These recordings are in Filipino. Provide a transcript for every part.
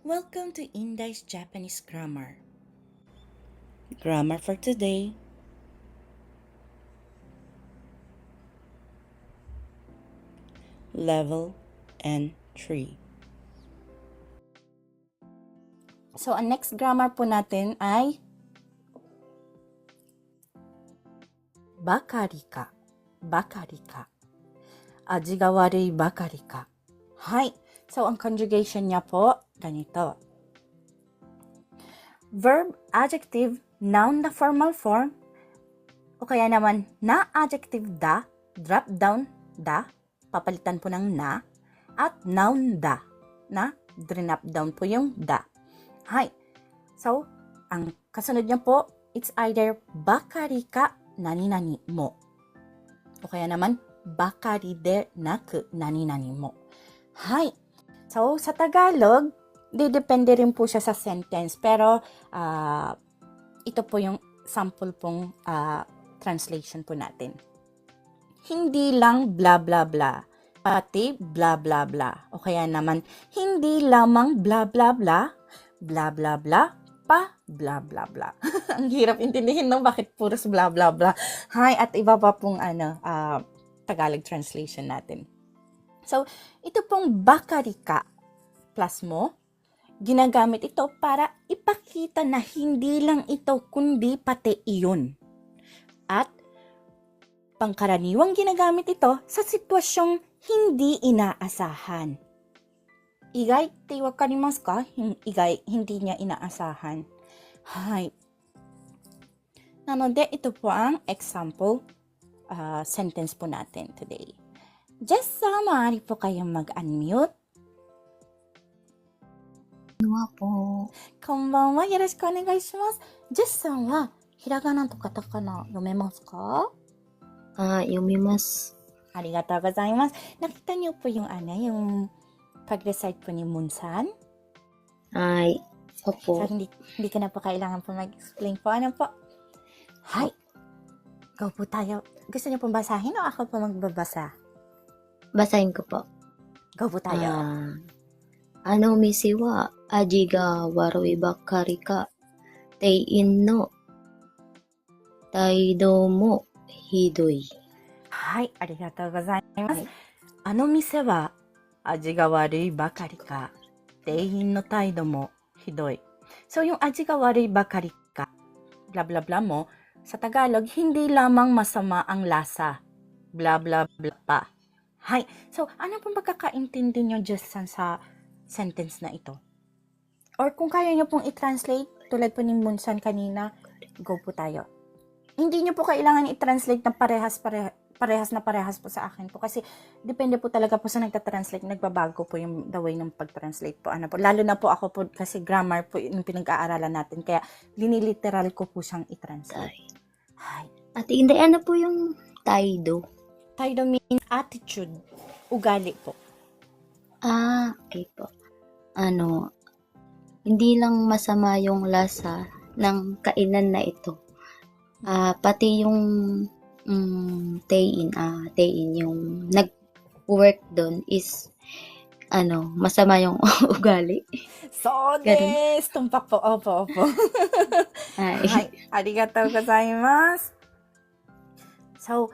Welcome to Indai's Japanese Grammar. Grammar for today. Level N3. So, ang next grammar po natin ay bakari ka, bakari ka. Aji ga warui bakari ka. Hay. So, ang conjugation niya po, ganito. Verb, adjective, noun na formal form, o kaya naman na adjective da, drop down da, papalitan po ng na, at noun da, na drop down po yung da. Hay. So, ang kasunod niya po, it's either bakari ka nani-nani mo. O kaya naman, bakari de naku nani-nani mo. Hay. So, sa Tagalog, didepende rin po siya sa sentence. Pero, ah, ito po yung sample pong ah, translation po natin. Hindi lang bla bla bla, pati bla bla bla. O kaya naman, hindi lamang bla bla bla, bla bla bla, pa bla bla bla. Ang hirap intindihin no bakit puros bla bla bla. Hi, at iba pa pong ano, ah, Tagalog translation natin. So, ito pong bakarika plus mo, ginagamit ito para ipakita na hindi lang ito kundi pati iyon. At pangkaraniwang ginagamit ito sa sitwasyong hindi inaasahan. Igay, te wakarimasu ka? Igay, hindi niya inaasahan. Hay. Nanode, ito po ang example ah, sentence po natin today. Jess, sa maaari po kayong mag-unmute. はぽこんばんは。よろしくお願いします。ジェスさんは、ひらがなとカタカナ読めますかあ、読みます。ありがとうございます。Nakita niyo po yung ano, yung pag-recite po ni Munsan? はい。So, po po. hindi, hindi ka na po kailangan po mag-explain po. Ano po? Hi. Go po tayo. Gusto niyo pong basahin o ako po magbabasa? Basahin ko po. Go po tayo. Ah, あの店は味が悪いばっかりか、店員の態度もひどい。はい、ありがとうございます。はいあの店は味が悪いばかりか、店員の態度もひどい。So, yung aji ga worry ba kari ka, bla bla bla mo, sa Tagalog, hindi lamang masama ang lasa. Bla bla bla pa. Hay. So, ano pong pagkakaintindi nyo just sa, sa sentence na ito? Or kung kaya nyo pong i-translate, tulad po ni Munsan kanina, go po tayo. Hindi nyo po kailangan i-translate na parehas, pare, parehas na parehas po sa akin po. Kasi depende po talaga po sa nagta-translate. Nagbabago po yung the way ng pag-translate po. Ano po. Lalo na po ako po kasi grammar po yung pinag-aaralan natin. Kaya liniliteral ko po siyang i-translate. Hi. At hindi, ano po yung taido? Taido means attitude. Ugali po. Ah, okay po. Ano, hindi lang masama yung lasa ng kainan na ito. Ah, pati yung mm, tein, ah, tein yung nag-work doon is ano, masama yung ugali. So, Ganun. des! Tumpak po. Opo, opo. Ay, Hi. Arigatou gozaimasu. So,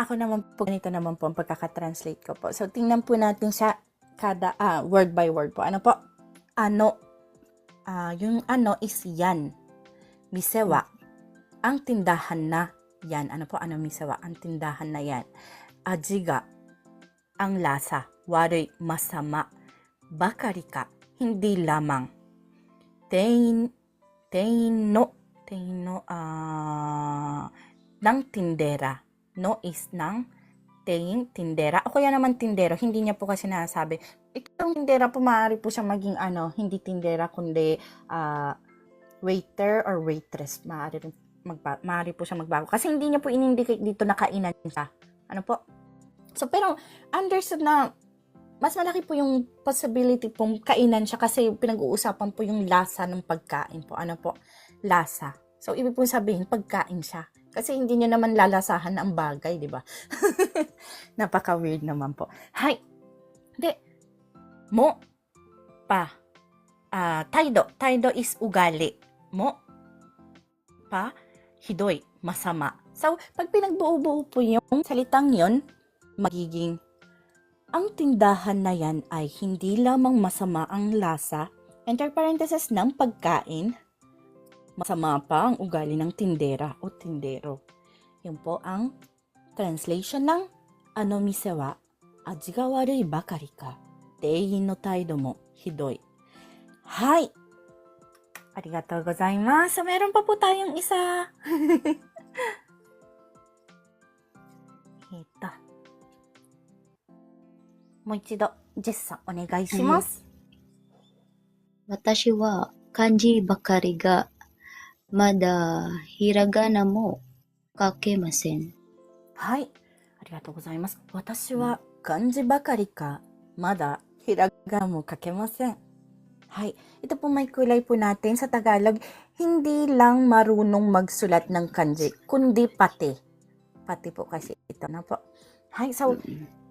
ako naman po, ganito naman po ang pagkakatranslate ko po. So, tingnan po natin sa kada, ah, word by word po. Ano po? Ano? Ah, yung ano is yan. Misewa. Ang tindahan na yan. Ano po? Ano misewa? Ang tindahan na yan. Ajiga. Ang lasa. Warui. Masama. Bakari ka. Hindi lamang. Tein. Tein no. Tein no. Ah ng tindera. No is ng tein, tindera. O kaya naman tindero. Hindi niya po kasi nasabi. Itong tindera po maaari po siyang maging ano, hindi tindera kundi ah, waiter or waitress. Maaari, magba, maaari po siya magbago. Kasi hindi niya po in-indicate dito na kainan siya. Ano po? So, pero understood na mas malaki po yung possibility pong kainan siya kasi pinag-uusapan po yung lasa ng pagkain po. Ano po? Lasa. So, ibig po sabihin, pagkain siya. Kasi hindi niya naman lalasahan ang bagay, di ba? Napaka-weird naman po. Hay! Hindi. Mo. Pa. ah, taido. Taido is ugali mo. Pa, hidoy, masama. So, pag pinagbuo-buo po yung salitang yon, magiging ang tindahan na yan ay hindi lamang masama ang lasa, enter parentheses ng pagkain, masama pa ang ugali ng tindera o tindero. Yun po ang translation ng ano mise wa aji ga warui bakari ka. Teigin no taido mo hidoy. Hay! Arigatou gozaimasu. So, meron pa po tayong isa. Ito. もう一度、ジェスさん、お願いします。私は漢字ばかりが まだひらがなも書けません。はい。ありがとうございます。私は漢字ばかりか、まだひらがなも書けません。Hay. Ito po may kulay po natin sa Tagalog. Hindi lang marunong magsulat ng kanji, kundi pati. Pati po kasi ito na po. Hay. So,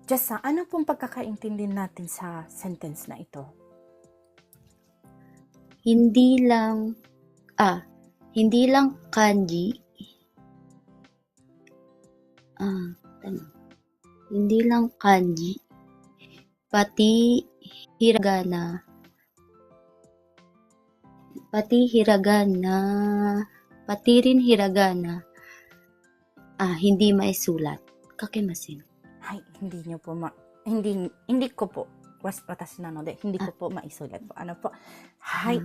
Jessa, ano pong pagkakaintindi natin sa sentence na ito? Hindi lang, ah, hindi lang kanji, ah, tama. Hindi lang kanji, pati hiragana, pati hiragana, pati rin hiragana, ah, hindi maisulat. Kakemasin. Hay, hindi nyo po ma... Hindi, hindi ko po. Was, watashi na no de, hindi ko po maisulat po. Ano po? Hay,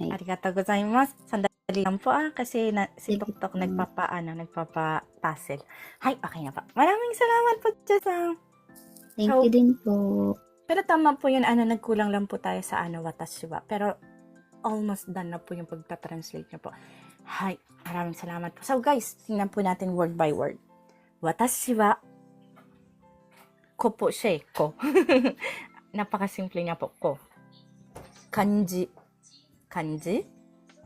Hay. arigatou gozaimasu. Sandali lang po ah, kasi na, si Sige Tok Tok po. nagpapa, ano, nagpapa-puzzle. Hay, okay na po. Maraming salamat po, Jessam. Thank So- you din po. Pero tama po yun, ano, nagkulang lang po tayo sa ano, watashi wa. Pero almost done na po yung pagta-translate niyo po. Hay, maraming salamat po. So guys, tingnan po natin word by word. Watashi wa, ko po siya eh, ko. Napakasimple niya po, ko. Kanji, kanji,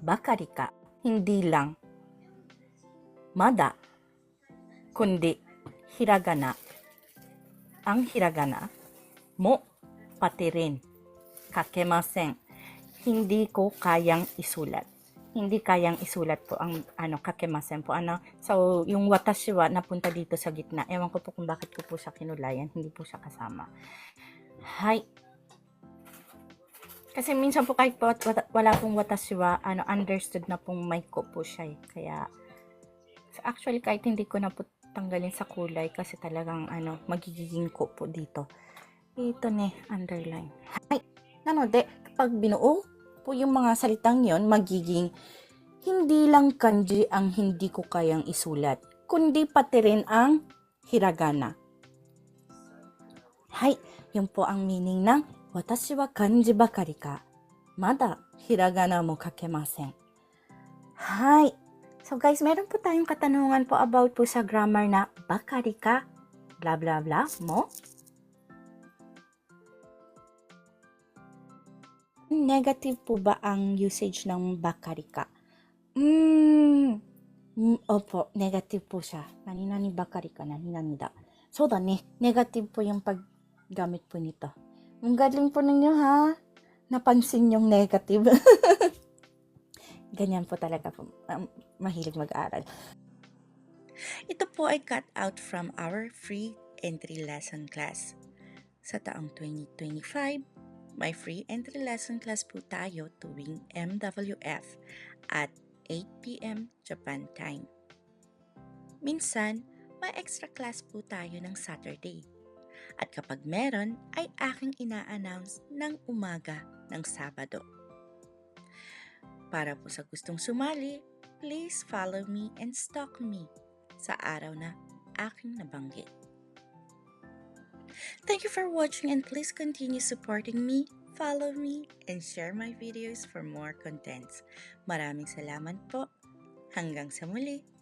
bakari ka, hindi lang. Mada, kundi, hiragana. Ang hiragana, mo, pati rin. Kakemasen. Hindi ko kayang isulat. Hindi kayang isulat po ang ano kakemasen po ano. So yung watashi wa napunta dito sa gitna. Ewan ko po kung bakit ko po siya kinulayan. Hindi po siya kasama. Hay. Kasi minsan po kahit po wala pong watashi wa, ano, understood na pong may ko po siya eh. Kaya, actually kahit hindi ko na po tanggalin sa kulay kasi talagang ano, magiging ko po dito. Ito ne, underline. Hay. Nanode, kapag binuo po yung mga salitang yon magiging hindi lang kanji ang hindi ko kayang isulat, kundi pati rin ang hiragana. Hay, yun po ang meaning ng watashi wa kanji bakari ka. Mada hiragana mo kakemasen. Hay. So guys, meron po tayong katanungan po about po sa grammar na bakari ka, bla bla bla mo. Negative po ba ang usage ng bakari ka? Mm, opo, negative po siya. Nani-nani bakari ka, nani-nani da. So da ne, negative po yung paggamit po nito. Ang galing po ninyo ha. Napansin yung negative. Ganyan po talaga po. um, mahilig mag-aral. Ito po ay cut out from our free entry lesson class. Sa taong 2025, may free entry lesson class po tayo tuwing MWF at 8pm Japan time. Minsan, may extra class po tayo ng Saturday. At kapag meron, ay aking ina-announce ng umaga ng Sabado. Para po sa gustong sumali, please follow me and stalk me sa araw na aking nabanggit. Thank you for watching and please continue supporting me, follow me, and share my videos for more contents. Maraming salamat po. Hanggang sa muli.